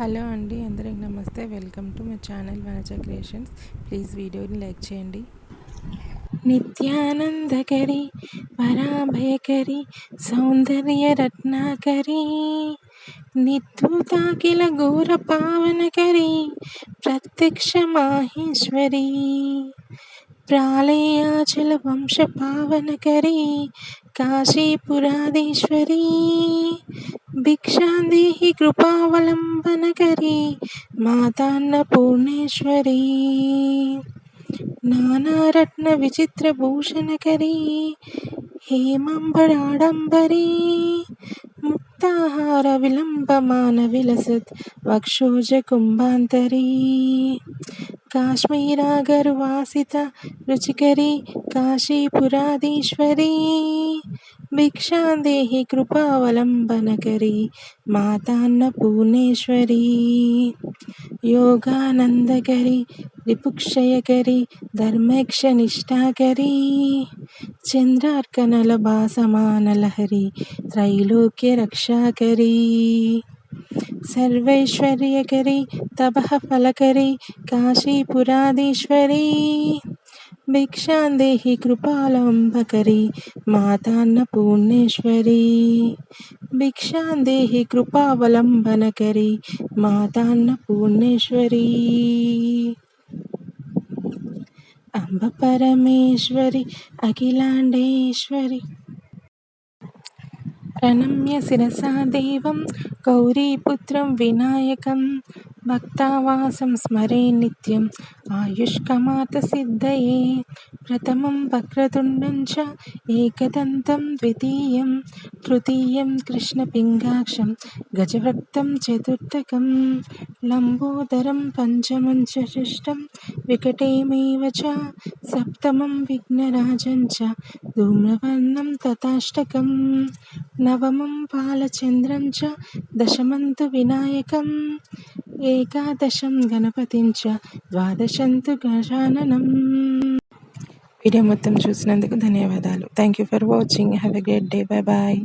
Hello అండి అందరికి నమస్తే. Welcome to my channel Vanaja creations. Please వీడియోని లైక్ చేయండి. నిత్యానందకరి పరాభయకరి సౌందర్య రత్నాకరి నిత్తుతాకిల ఘోర పావనకరి ప్రత్యక్ష మాహేశ్వరి ప్రాళయాచల వంశ పావనకరి కాశీపురాధీశ్వరీ భిక్షాందేహి కృపావలంబనకరి మాతాన్నపూర్ణేశ్వరి నానారత్న విచిత్ర విచిత్రభూషణకరి హేమంబరాడంబరీ. ముక్తాహార విలంబమాన విలసత్ వక్షోజ కుంభాంతరీ. కాశ్మీరాగరువాసిత రుచికరీ కాశీపురాధీశ్వరీ. భిక్షాందేహి మాతాన్న పూర్ణేశ్వరి. యోగానందకరి రిపుక్షయకరి ధర్మక్షనిష్టాకరీ చంద్రార్కనల భాసమానలహరి త్రైలోక్య రక్షాకరీ సర్వైశ్వర్యకరి తపః ఫలకరి కాశీపురాధీశ్వరీ. భిక్షాందేహి కృపాలంబకరి మాతాన్న పూర్ణేశ్వరి భిక్షాందేహి కృపావలంబనకరి మాతాన్న పూర్ణేశ్వరి అంబ పరమేశ్వరి అఖిలాండేశ్వరి. ప్రణమ్య శిరసా దేవం గౌరీపుత్రం వినాయకం. భక్తావాసం స్మరే నిత్యం ఆయుష్కమాత సిద్ధయే ప్రథమం వక్రతుండం చ ఏకదంతం ద్వితీయం తృతీయం కృష్ణపింగాక్షం గజవక్త్రం చతుర్థకం లంబోదరం పంచమం చ వికటేమేవ చ సప్తమం విఘ్నరాజం చ ధూమ్రవర్ణం తథాష్టకం నవమం పాలచంద్రం చ దశమంతు వినాయకం ఏకాదశం గణపతిం చ గజాననం. వీడియో మొత్తం చూసినందుకు ధన్యవాదాలు. Thank you for watching have a great day bye bye